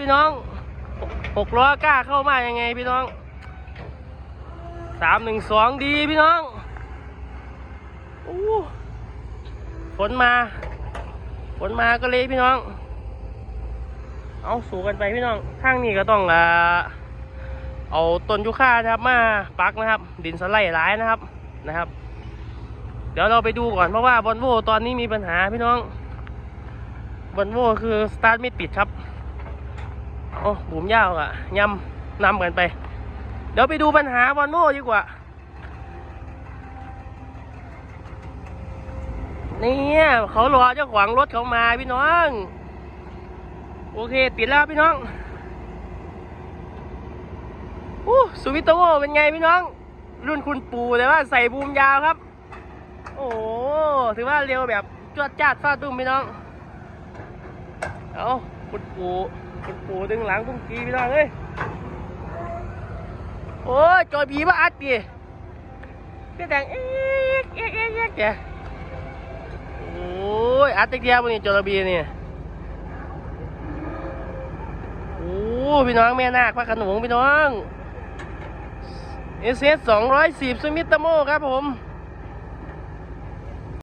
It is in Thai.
พี่น้องหกล้อกล้าเข้ามายังไงพี่น้องสามหนึ่งสองดีพี่น้องอฝนมาฝนมาก็เลยพี่น้อง เอาสู่กันไปพี่น้องข้างนี้ก็ต้องอ่าเอาต้นยูคานะครับมาปักนะครับ ดินสไลด์ร้ายนะครับนะครับ เดี๋ยวเราไปดูก่อนเพราะว่าบอลโวตอนนี้มีปัญหาพี่น้องบอลโวคือสตาร์ทไม่ติดครับ โอ้บุ๋มยาวอะยำนำกันไป เดี๋ยวไปดูปัญหาบอลโวดีกว่า เนี่ยเขารอเจ้าของรถเขามาพี่น้อง โอเค ติดแล้วพี่น้องอู้สวิตโตโวเป็นไงพี่น้อง รุ่นคุณปู่แต่ว่าใส่บูมยาวครับ โอ้ถือว่าเร็วแบบจวดจ้าดฟาดตุ้มพี่น้อง เอา คุณปู่คุณปู่ดึงหลังตุ้มกีพี่น้องเอ้ยโอ้ยจอยบีมาอัดดิพี่แต่งเอ๊กเอ๊กเอ๊กเอ๊กแกโอ้ยอัดตะเกียบนี่จอยบีนี่โอ้พี่น้องแม่นาคพระขนงพี่น้องเอสเอสสองร้อยสิบสมิตโมครับผม